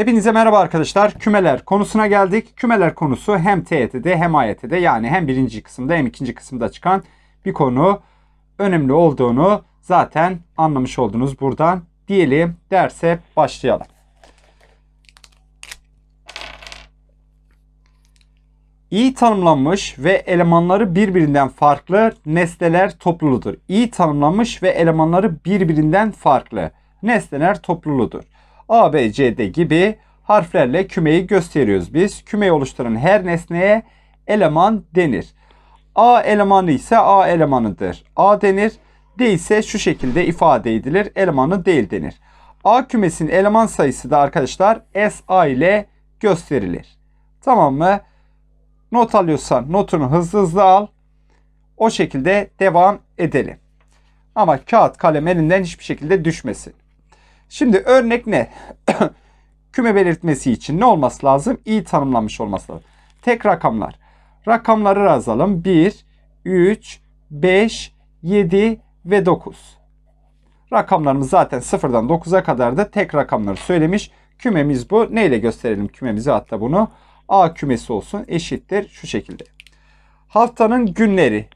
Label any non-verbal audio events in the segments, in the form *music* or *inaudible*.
Hepinize merhaba arkadaşlar. Kümeler konusuna geldik. Kümeler konusu hem TYT'de hem AYT'de yani hem birinci kısımda hem ikinci kısımda çıkan bir konu. Önemli olduğunu zaten anlamış oldunuz buradan. Diyelim derse başlayalım. İyi tanımlanmış ve elemanları birbirinden farklı nesneler topluluğudur. İyi tanımlanmış ve elemanları birbirinden farklı nesneler topluluğudur. A, B, C, D gibi harflerle kümeyi gösteriyoruz biz. Kümeyi oluşturan her nesneye eleman denir. A elemanı ise A elemanıdır. A denir. D ise şu şekilde ifade edilir. Elemanı değil denir. A kümesinin eleman sayısı da arkadaşlar SA ile gösterilir. Tamam mı? Not alıyorsan notunu hızlı hızlı al. O şekilde devam edelim. Ama kağıt kalem elinden hiçbir şekilde düşmesin. Şimdi örnek ne? *coughs* Küme belirtmesi için ne olması lazım? İyi tanımlanmış olması lazım. Tek rakamlar. Rakamları yazalım. 1, 3, 5, 7 ve 9. Rakamlarımız zaten sıfırdan 9'a kadar da tek rakamları söylemiş. Kümemiz bu. Neyle gösterelim kümemizi hatta bunu? A kümesi olsun eşittir şu şekilde. Haftanın günleri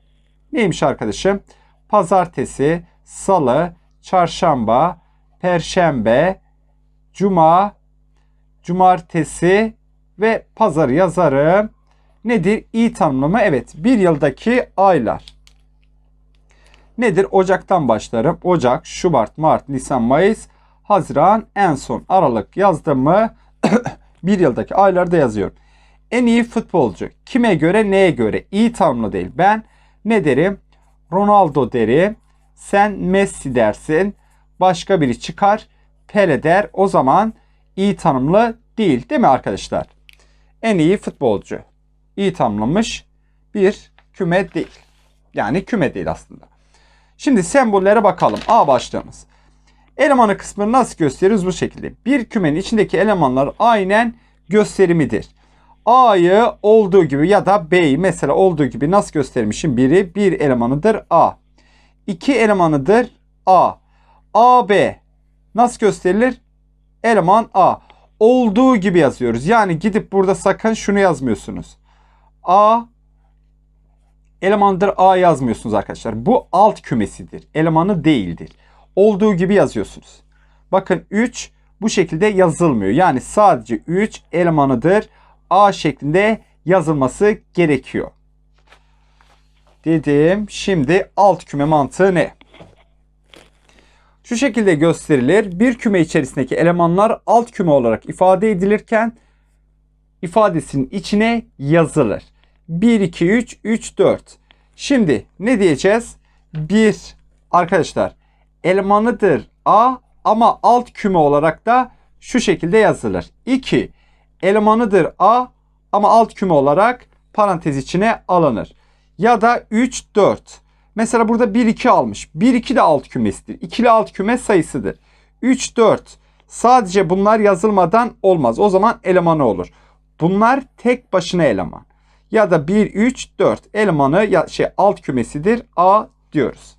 neymiş arkadaşım? Pazartesi, salı, çarşamba, perşembe, cuma, cumartesi ve pazar yazarım. Nedir? İyi tanımlama. Evet. Bir yıldaki aylar. Nedir? Ocaktan başlarım. Ocak, Şubat, Mart, Nisan, Mayıs, Haziran, en son Aralık yazdım mı *coughs* bir yıldaki aylarda yazıyorum. En iyi futbolcu. Kime göre neye göre? İyi tanımlı değil. Ben ne derim? Ronaldo derim. Sen Messi dersin. Başka biri çıkar. Pele der. O zaman iyi tanımlı değil. Değil mi arkadaşlar? En iyi futbolcu. İyi tanımlamış bir küme değil. Yani küme değil aslında. Şimdi sembollere bakalım. A başlığımız. Elemanı kısmını nasıl gösteriyoruz bu şekilde. Bir kümenin içindeki elemanlar aynen gösterimidir. A'yı olduğu gibi ya da B'yi mesela olduğu gibi nasıl göstermişim? Biri bir elemanıdır A. İki elemanıdır A. A, B. Nasıl gösterilir? Eleman A. Olduğu gibi yazıyoruz. Yani gidip burada sakın şunu yazmıyorsunuz. A elemandır A yazmıyorsunuz arkadaşlar. Bu alt kümesidir. Elemanı değildir. Olduğu gibi yazıyorsunuz. Bakın 3 bu şekilde yazılmıyor. Yani sadece 3 elemanıdır. A şeklinde yazılması gerekiyor. Dedim. Şimdi alt küme mantığı ne? Şu şekilde gösterilir. Bir küme içerisindeki elemanlar alt küme olarak ifade edilirken ifadesinin içine yazılır. 1, 2, 3, 3, 4. Şimdi ne diyeceğiz? 1 arkadaşlar elemanıdır A ama alt küme olarak da şu şekilde yazılır. 2 elemanıdır A ama alt küme olarak parantez içine alınır. Ya da 3, 4. Mesela burada 1, 2 almış. 1, 2 de alt kümesidir. İkili alt küme sayısıdır. 3, 4. Sadece bunlar yazılmadan olmaz. O zaman elemanı olur. Bunlar tek başına eleman. Ya da 1, 3, 4 elemanı ya şey alt kümesidir. A diyoruz.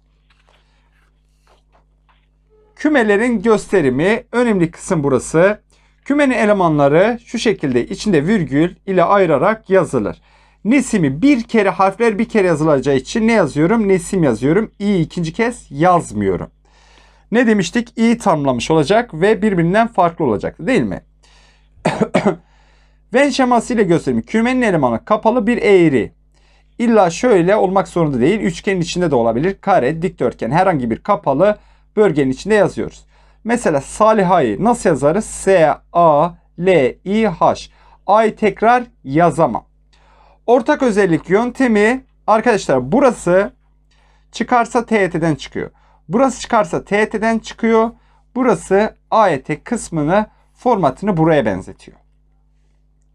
Kümelerin gösterimi önemli kısım burası. Kümenin elemanları şu şekilde içinde virgül ile ayırarak yazılır. Nesimi bir kere harfler bir kere yazılacağı için ne yazıyorum? Nesim yazıyorum. İyi ikinci kez yazmıyorum. Ne demiştik? İyi tanımlamış olacak ve birbirinden farklı olacaktı değil mi? *coughs* Venn şeması ile göstereyim. Kümenin elemanı kapalı bir eğri. İlla şöyle olmak zorunda değil. Üçgenin içinde de olabilir. Kare, dikdörtgen herhangi bir kapalı bölgenin içinde yazıyoruz. Mesela Saliha'yı nasıl yazarız? S, A, L, I, H. A'yı tekrar yazamam. Ortak özellik yöntemi arkadaşlar burası çıkarsa TYT'den çıkıyor. Burası çıkarsa TYT'den çıkıyor. Burası AYT kısmını formatını buraya benzetiyor.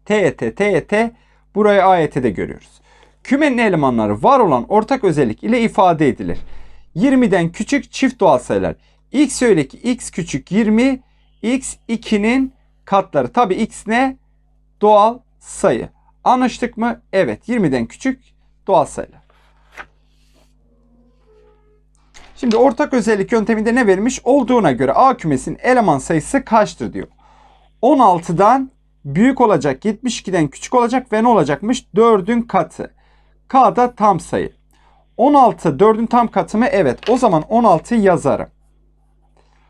TYT, TYT burayı AYT'de görüyoruz. Kümenin elemanları var olan ortak özellik ile ifade edilir. 20'den küçük çift doğal sayılar. X öyle ki x küçük 20, x 2'nin katları. Tabi x ne? Doğal sayı. Anlaştık mı? Evet. 20'den küçük doğal sayılar. Şimdi ortak özellik yönteminde ne verilmiş? Olduğuna göre A kümesinin eleman sayısı kaçtır diyor. 16'dan büyük olacak, 72'den küçük olacak ve ne olacakmış? 4'ün katı. K da tam sayı. 16 4'ün tam katı mı? Evet. O zaman 16 yazarım.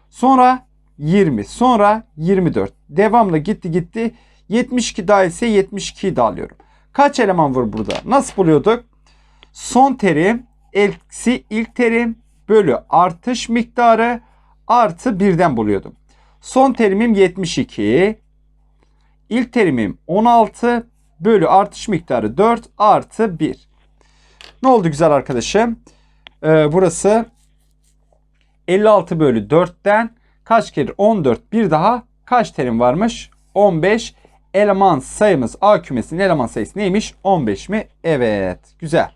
Sonra 20. Sonra 24. Devamlı gitti gitti. 72 daha ise 72'yi de alıyorum. Kaç eleman var burada? Nasıl buluyorduk? Son terim eksi ilk terim bölü artış miktarı artı birden buluyordum. Son terimim 72. İlk terimim 16 bölü artış miktarı 4 artı 1. Ne oldu güzel arkadaşım? Ee, burası 56 bölü 4'ten kaç kere 14 bir daha kaç terim varmış? 15 eleman sayımız A kümesinin eleman sayısı neymiş? 15 mi? Evet. Güzel.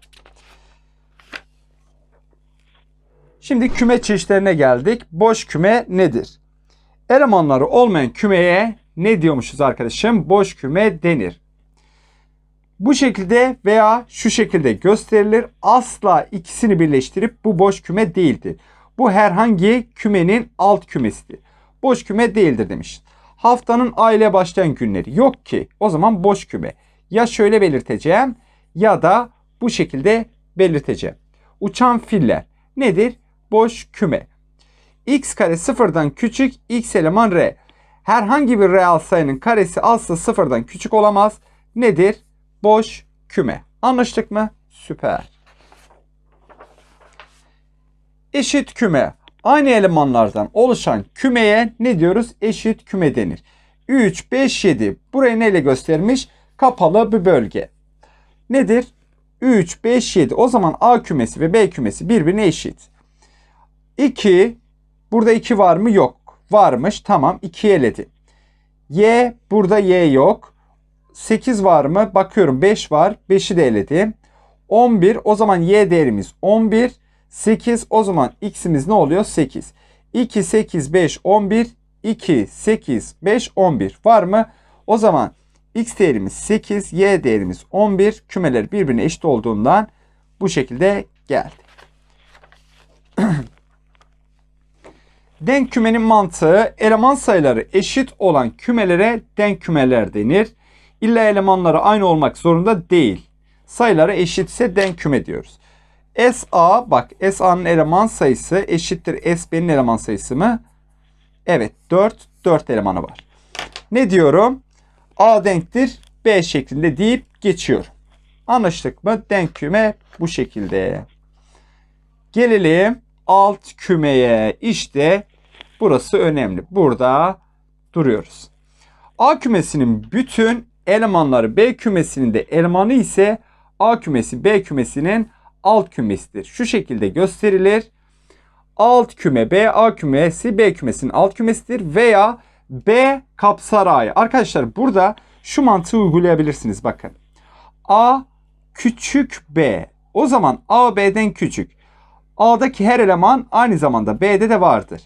Şimdi küme çeşitlerine geldik. Boş küme nedir? Elemanları olmayan kümeye ne diyormuşuz arkadaşım? Boş küme denir. Bu şekilde veya şu şekilde gösterilir. Asla ikisini birleştirip bu boş küme değildir. Bu herhangi kümenin alt kümesidir. Boş küme değildir demiş. Haftanın aile başlayan günleri yok ki. O zaman boş küme. Ya şöyle belirteceğim ya da bu şekilde belirteceğim. Uçan filler nedir? Boş küme. x kare sıfırdan küçük x eleman r. Herhangi bir reel sayının karesi asla sıfırdan küçük olamaz. Nedir? Boş küme. Anlaştık mı? Süper. Eşit küme. Aynı elemanlardan oluşan kümeye ne diyoruz? Eşit küme denir. 3, 5, 7. Burayı neyle göstermiş? Kapalı bir bölge. Nedir? 3, 5, 7. O zaman A kümesi ve B kümesi birbirine eşit. 2. Burada 2 var mı? Yok. Varmış. Tamam. 2 eledi. Y. Burada Y yok. 8 var mı? Bakıyorum 5 var. 5'i de eledim. 11. O zaman Y değerimiz 11. 8 o zaman x'imiz ne oluyor? 8. 2, 8, 5, 11. 2, 8, 5, 11 var mı? O zaman x değerimiz 8, y değerimiz 11. Kümeler birbirine eşit olduğundan bu şekilde geldi. *clears throat* denk kümenin mantığı eleman sayıları eşit olan kümelere denk kümeler denir. İlla elemanları aynı olmak zorunda değil. Sayıları eşitse denk küme diyoruz. SA bak SA'nın eleman sayısı eşittir SB'nin eleman sayısı mı? Evet 4 4 elemanı var. Ne diyorum? A denktir B şeklinde deyip geçiyorum. Anlaştık mı? Denk küme bu şekilde. Gelelim alt kümeye. İşte burası önemli. Burada duruyoruz. A kümesinin bütün elemanları B kümesinin de elemanı ise A kümesi B kümesinin alt kümesidir. Şu şekilde gösterilir. Alt küme B, A kümesi B kümesinin alt kümesidir veya B kapsar A'yı. Arkadaşlar burada şu mantığı uygulayabilirsiniz bakın. A küçük B. O zaman A B'den küçük. A'daki her eleman aynı zamanda B'de de vardır.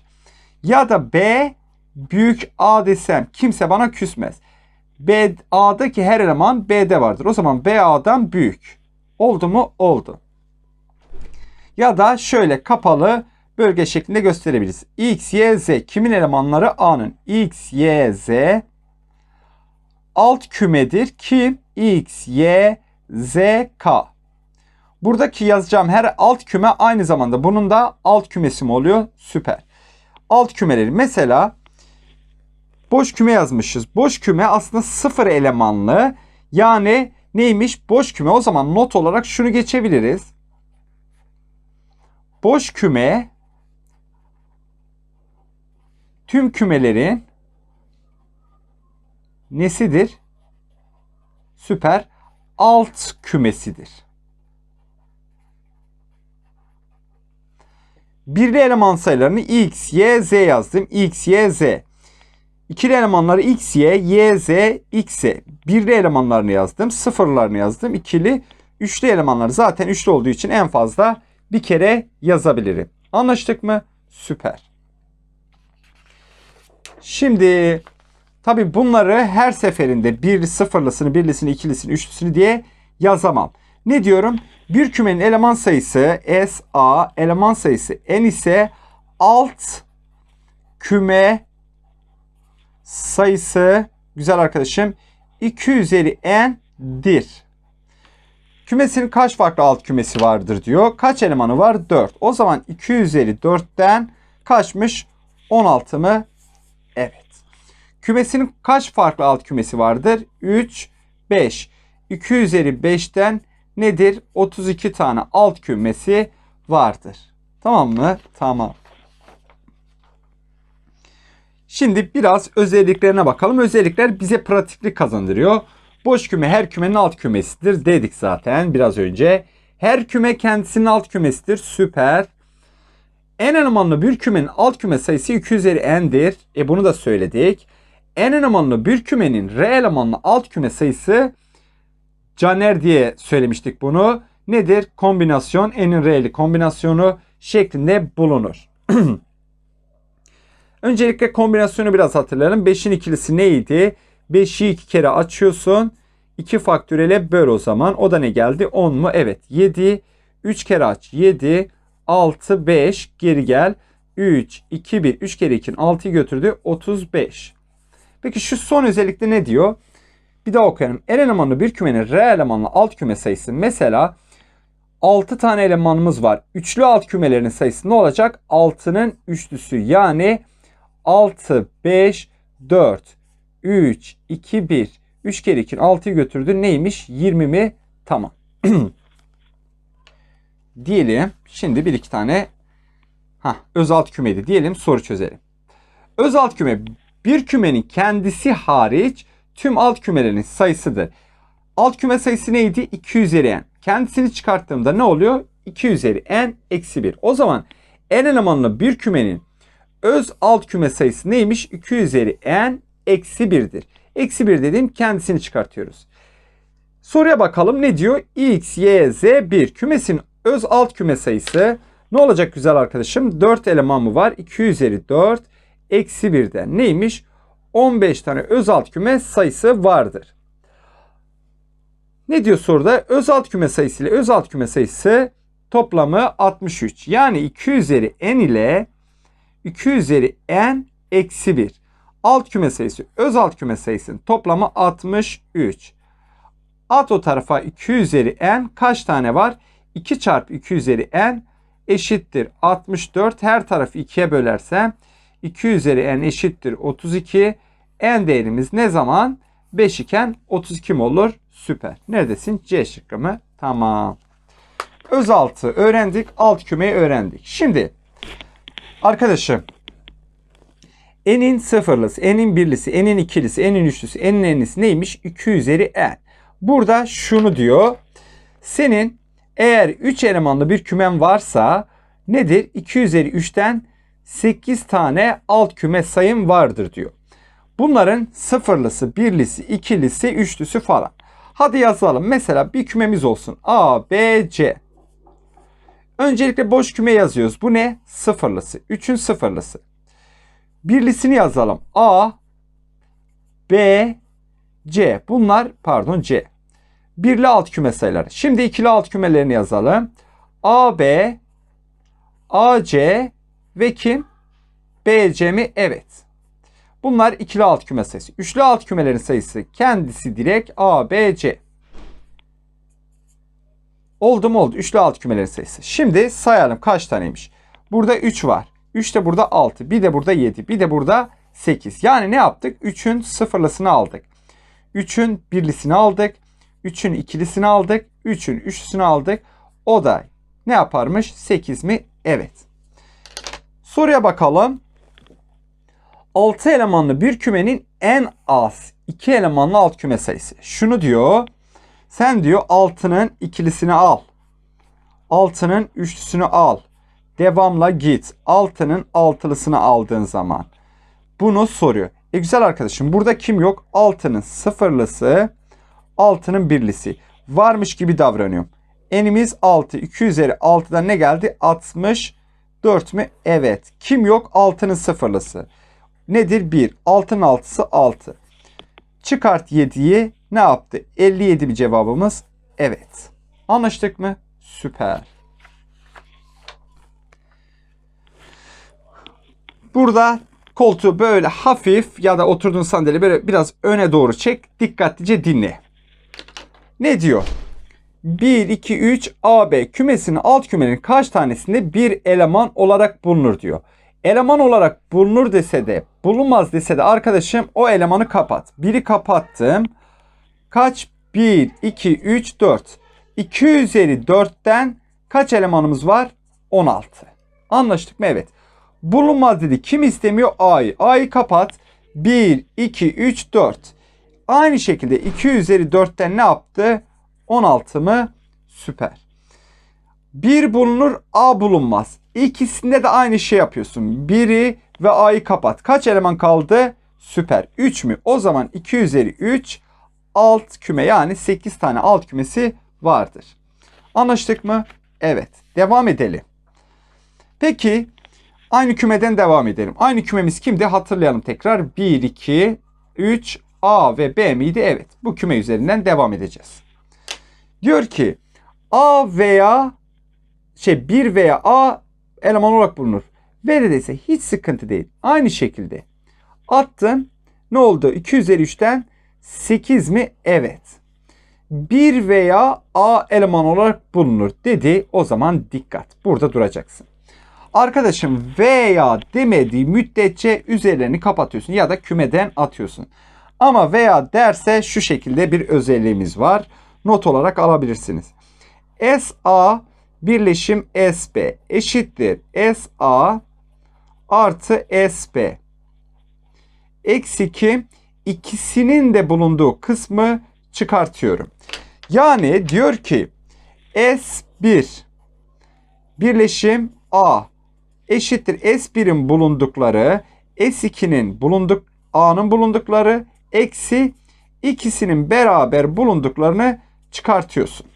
Ya da B büyük A desem kimse bana küsmez. B, A'daki her eleman B'de vardır. O zaman B A'dan büyük. Oldu mu? Oldu. Ya da şöyle kapalı bölge şeklinde gösterebiliriz. X, Y, Z kimin elemanları? A'nın. X, Y, Z alt kümedir. Kim? X, Y, Z, K. Buradaki yazacağım her alt küme aynı zamanda bunun da alt kümesi mi oluyor? Süper. Alt kümeleri mesela boş küme yazmışız. Boş küme aslında sıfır elemanlı. Yani neymiş? Boş küme. O zaman not olarak şunu geçebiliriz. Boş küme tüm kümelerin nesidir? Süper alt kümesidir. Birli eleman sayılarını x, y, z yazdım. x, y, z. İkili elemanları x, y, y, z, x, z. Birli elemanlarını yazdım. Sıfırlarını yazdım. İkili, üçlü elemanları zaten üçlü olduğu için en fazla bir kere yazabilirim. Anlaştık mı? Süper. Şimdi tabi bunları her seferinde bir sıfırlısını, birlisini, ikilisini, üçlüsünü diye yazamam. Ne diyorum? Bir kümenin eleman sayısı S, A, eleman sayısı N ise alt küme sayısı güzel arkadaşım 2 üzeri n'dir. Kümesinin kaç farklı alt kümesi vardır diyor. Kaç elemanı var? 4. O zaman 2 üzeri 4'ten kaçmış? 16 mı? Evet. Kümesinin kaç farklı alt kümesi vardır? 3, 5. 2 üzeri 5'ten nedir? 32 tane alt kümesi vardır. Tamam mı? Tamam. Şimdi biraz özelliklerine bakalım. Özellikler bize pratiklik kazandırıyor. Boş küme her kümenin alt kümesidir dedik zaten biraz önce. Her küme kendisinin alt kümesidir. Süper. En elemanlı bir kümenin alt küme sayısı 2 üzeri n'dir. E bunu da söyledik. En elemanlı bir kümenin r elemanlı alt küme sayısı caner diye söylemiştik bunu. Nedir? Kombinasyon n'in r'li kombinasyonu şeklinde bulunur. *clears throat* Öncelikle kombinasyonu biraz hatırlayalım. 5'in ikilisi neydi? 5'i 2 kere açıyorsun. 2 faktörele böl o zaman. O da ne geldi? 10 mu? Evet. 7. 3 kere aç. 7. 6, 5. Geri gel. 3, 2, 1. 3 kere 2'nin 6'yı götürdü. 35. Peki şu son özellikle ne diyor? Bir daha okuyalım. En elemanlı bir kümenin R elemanlı alt küme sayısı. Mesela 6 tane elemanımız var. Üçlü alt kümelerin sayısı ne olacak? 6'nın üçlüsü. Yani 6, 5, 4, 3, 2, 1. 3 kere 2'nin 6'yı götürdü. Neymiş? 20 mi? Tamam. *clears throat* diyelim. Şimdi bir iki tane ha öz alt kümeydi diyelim soru çözelim. Öz alt küme bir kümenin kendisi hariç tüm alt kümelerin sayısıdır. Alt küme sayısı neydi? 2 üzeri n. Kendisini çıkarttığımda ne oluyor? 2 üzeri n eksi 1. O zaman n elemanlı bir kümenin öz alt küme sayısı neymiş? 2 üzeri n eksi 1'dir. Eksi 1 dediğim kendisini çıkartıyoruz. Soruya bakalım ne diyor? x, y, z 1. Kümesin öz alt küme sayısı ne olacak güzel arkadaşım? 4 eleman mı var? 2 üzeri 4 eksi 1'den neymiş? 15 tane öz alt küme sayısı vardır. Ne diyor soruda? Öz alt küme sayısı ile öz alt küme sayısı toplamı 63. Yani 2 üzeri n ile 2 üzeri n eksi 1. Alt küme sayısı öz alt küme sayısının toplamı 63. At o tarafa 2 üzeri n kaç tane var? 2 çarpı 2 üzeri n eşittir 64. Her tarafı 2'ye bölersem 2 üzeri n eşittir 32. N değerimiz ne zaman? 5 iken 32 mi olur? Süper. Neredesin? C şıkkı mı? Tamam. Öz altı öğrendik. Alt kümeyi öğrendik. Şimdi arkadaşım n'in sıfırlısı, n'in birlisi, n'in ikilisi, n'in üçlüsü, n'in enlisi neymiş? 2 üzeri n. Burada şunu diyor. Senin eğer 3 elemanlı bir kümen varsa nedir? 2 üzeri 3'ten 8 tane alt küme sayım vardır diyor. Bunların sıfırlısı, birlisi, ikilisi, üçlüsü falan. Hadi yazalım. Mesela bir kümemiz olsun. A, B, C. Öncelikle boş küme yazıyoruz. Bu ne? Sıfırlısı. 3'ün sıfırlısı. Birlisini yazalım. A, B, C. Bunlar pardon C. Birli alt küme sayıları. Şimdi ikili alt kümelerini yazalım. A, B, A, C ve kim? B, C mi? Evet. Bunlar ikili alt küme sayısı. Üçlü alt kümelerin sayısı kendisi direkt A, B, C. Oldu mu oldu? Üçlü alt kümelerin sayısı. Şimdi sayalım kaç taneymiş. Burada 3 var. 3 de burada 6. Bir de burada 7. Bir de burada 8. Yani ne yaptık? 3'ün sıfırlısını aldık. 3'ün birlisini aldık. 3'ün ikilisini aldık. 3'ün üçlüsünü aldık. O da ne yaparmış? 8 mi? Evet. Soruya bakalım. 6 elemanlı bir kümenin en az 2 elemanlı alt küme sayısı. Şunu diyor. Sen diyor 6'nın ikilisini al. 6'nın üçlüsünü al. Devamla git. 6'nın altılısını aldığın zaman. Bunu soruyor. E güzel arkadaşım burada kim yok? 6'nın sıfırlısı, 6'nın birlisi. Varmış gibi davranıyorum. Enimiz 6. 2 üzeri 6'dan ne geldi? 64 mü? Evet. Kim yok? 6'nın sıfırlısı. Nedir? 1. 6'nın 6'sı 6. Çıkart 7'yi ne yaptı? 57 bir cevabımız. Evet. Anlaştık mı? Süper. Burada koltuğu böyle hafif ya da oturduğun sandalye böyle biraz öne doğru çek. Dikkatlice dinle. Ne diyor? 1, 2, 3 AB kümesinin alt kümenin kaç tanesinde bir eleman olarak bulunur diyor. Eleman olarak bulunur dese de bulunmaz dese de arkadaşım o elemanı kapat. Biri kapattım. Kaç? 1, 2, 3, 4. 2 üzeri 4'ten kaç elemanımız var? 16. Anlaştık mı? Evet. Bulunmaz dedi. Kim istemiyor? A'yı. A'yı kapat. 1, 2, 3, 4. Aynı şekilde 2 üzeri 4'ten ne yaptı? 16 mı? Süper. 1 bulunur, A bulunmaz. İkisinde de aynı şey yapıyorsun. Biri ve A'yı kapat. Kaç eleman kaldı? Süper. 3 mü? O zaman 2 üzeri 3 alt küme yani 8 tane alt kümesi vardır. Anlaştık mı? Evet. Devam edelim. Peki aynı kümeden devam edelim. Aynı kümemiz kimdi? Hatırlayalım tekrar. 1, 2, 3, A ve B miydi? Evet. Bu küme üzerinden devam edeceğiz. Diyor ki A veya şey 1 veya A eleman olarak bulunur. Verilirse hiç sıkıntı değil. Aynı şekilde attın. Ne oldu? 2 üzeri 3'ten 8 mi? Evet. 1 veya A eleman olarak bulunur dedi. O zaman dikkat. Burada duracaksın. Arkadaşım veya demediği müddetçe üzerlerini kapatıyorsun ya da kümeden atıyorsun. Ama veya derse şu şekilde bir özelliğimiz var. Not olarak alabilirsiniz. SA birleşim SB eşittir SA artı SB. Eksi 2 ikisinin de bulunduğu kısmı çıkartıyorum. Yani diyor ki S1 birleşim A eşittir S1'in bulundukları S2'nin bulunduk A'nın bulundukları eksi ikisinin beraber bulunduklarını çıkartıyorsun.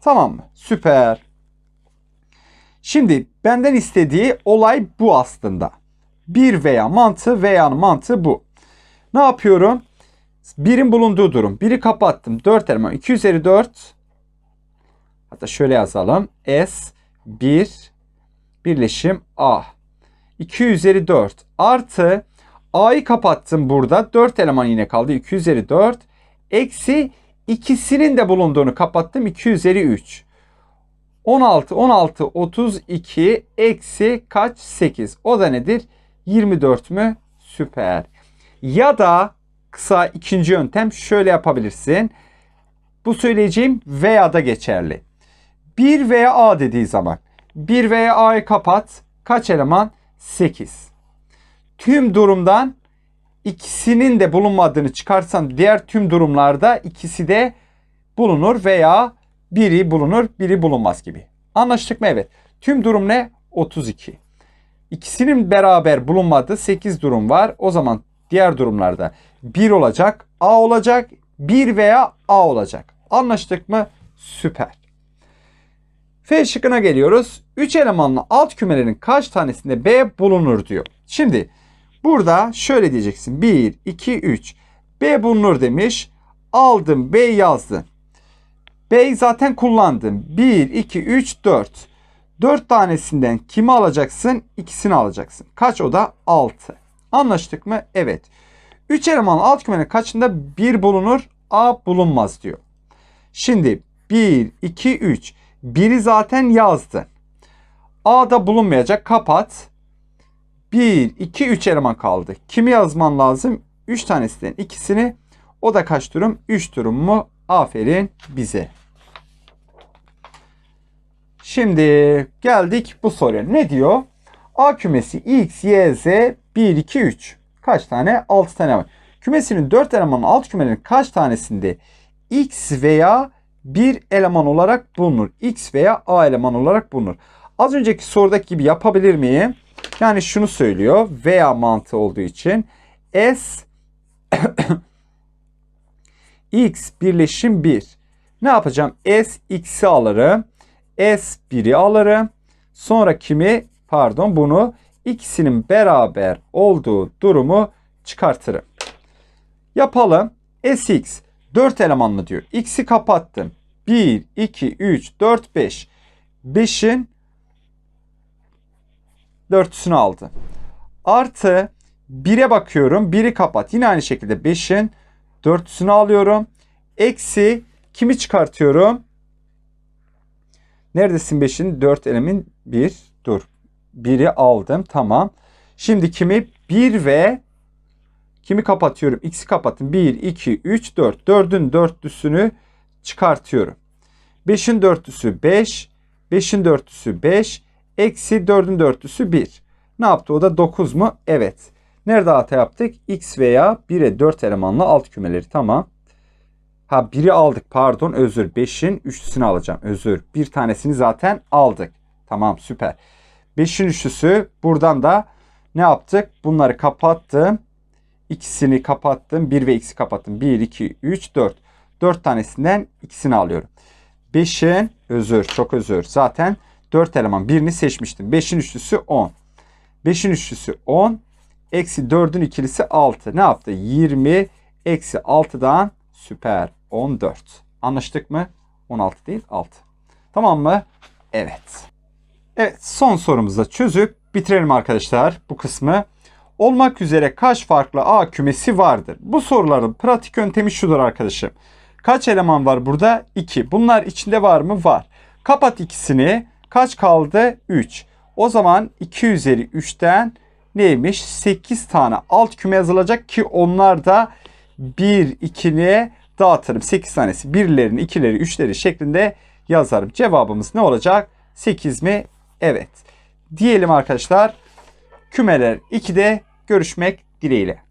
Tamam mı? Süper. Şimdi benden istediği olay bu aslında. Bir veya mantığı veya'nın mantığı bu. Ne yapıyorum? Birin bulunduğu durum. Biri kapattım. 4 eleman. 2 üzeri 4. Hatta şöyle yazalım. S 1 birleşim A. 2 üzeri 4 artı A'yı kapattım burada. 4 eleman yine kaldı. 2 üzeri 4. Eksi ikisinin de bulunduğunu kapattım. 2 üzeri 3. 16, 16, 32 eksi kaç? 8. O da nedir? 24 mü? Süper. Ya da kısa ikinci yöntem şöyle yapabilirsin. Bu söyleyeceğim veya da geçerli. 1 veya A dediği zaman 1 veya A'yı kapat. Kaç eleman? 8. Tüm durumdan ikisinin de bulunmadığını çıkarsan diğer tüm durumlarda ikisi de bulunur veya biri bulunur, biri bulunmaz gibi. Anlaştık mı? Evet. Tüm durum ne? 32. İkisinin beraber bulunmadığı 8 durum var. O zaman diğer durumlarda 1 olacak, A olacak, 1 veya A olacak. Anlaştık mı? Süper. F şıkkına geliyoruz. 3 elemanlı alt kümelerin kaç tanesinde B bulunur diyor. Şimdi burada şöyle diyeceksin. 1, 2, 3. B bulunur demiş. Aldım B yazdım. B'yi zaten kullandım. 1, 2, 3, 4. 4 tanesinden kimi alacaksın? İkisini alacaksın. Kaç o da? 6. Anlaştık mı? Evet. 3 elemanlı alt kümenin kaçında 1 bulunur? A bulunmaz diyor. Şimdi 1, 2, 3. Biri zaten yazdın. A'da bulunmayacak. Kapat. 1, 2, 3 eleman kaldı. Kimi yazman lazım? 3 tanesinden ikisini. O da kaç durum? 3 durum mu? Aferin bize. Şimdi geldik bu soruya. Ne diyor? A kümesi X, Y, Z 1, 2, 3. Kaç tane? 6 tane var. Kümesinin 4 elemanın alt kümelerinin kaç tanesinde X veya bir eleman olarak bulunur. X veya A eleman olarak bulunur. Az önceki sorudaki gibi yapabilir miyim? Yani şunu söylüyor. Veya mantığı olduğu için S *coughs* X birleşim 1. Ne yapacağım? S X'i alırım. S 1'i alırım. Sonra kimi? Pardon bunu ikisinin beraber olduğu durumu çıkartırım. Yapalım. Sx 4 elemanlı diyor. X'i kapattım. 1, 2, 3, 4, 5. 5'in dörtüsünü aldı. Artı 1'e bakıyorum. 1'i kapat. Yine aynı şekilde 5'in dörtlüsünü alıyorum. Eksi kimi çıkartıyorum? Neredesin 5'in? 4 elemin 1. Dur. 1'i aldım. Tamam. Şimdi kimi? 1 ve kimi kapatıyorum? X'i kapatın. 1, 2, 3, 4. 4'ün dörtlüsünü çıkartıyorum. 5'in dörtlüsü 5. 5'in dörtlüsü 5. Eksi 4'ün dörtlüsü 1. Ne yaptı o da 9 mu? Evet. Nerede hata yaptık? X veya 1'e 4 elemanlı alt kümeleri. Tamam. Ha 1'i aldık pardon özür. 5'in üçlüsünü alacağım. Özür. Bir tanesini zaten aldık. Tamam süper. 5'in üçlüsü buradan da ne yaptık? Bunları kapattım. İkisini kapattım. 1 ve x'i kapattım. 1, 2, 3, 4. 4 tanesinden ikisini alıyorum. 5'in özür çok özür. Zaten 4 eleman birini seçmiştim. 5'in üçlüsü 10. 5'in üçlüsü 10. Eksi 4'ün ikilisi 6. Ne yaptı? 20 eksi 6'dan süper 14. Anlaştık mı? 16 değil 6. Tamam mı? Evet. Evet son sorumuzu çözüp bitirelim arkadaşlar bu kısmı. Olmak üzere kaç farklı A kümesi vardır? Bu soruların pratik yöntemi şudur arkadaşım. Kaç eleman var burada? 2. Bunlar içinde var mı? Var. Kapat ikisini. Kaç kaldı? 3. O zaman 2 üzeri 3'ten neymiş? 8 tane alt küme yazılacak ki onlar da 1, 2'liye dağıtırım. 8 tanesi 1'lerini, 2'leri, 3'leri şeklinde yazarım. Cevabımız ne olacak? 8 mi? Evet. Diyelim arkadaşlar. Kümeler 2'de görüşmek dileğiyle.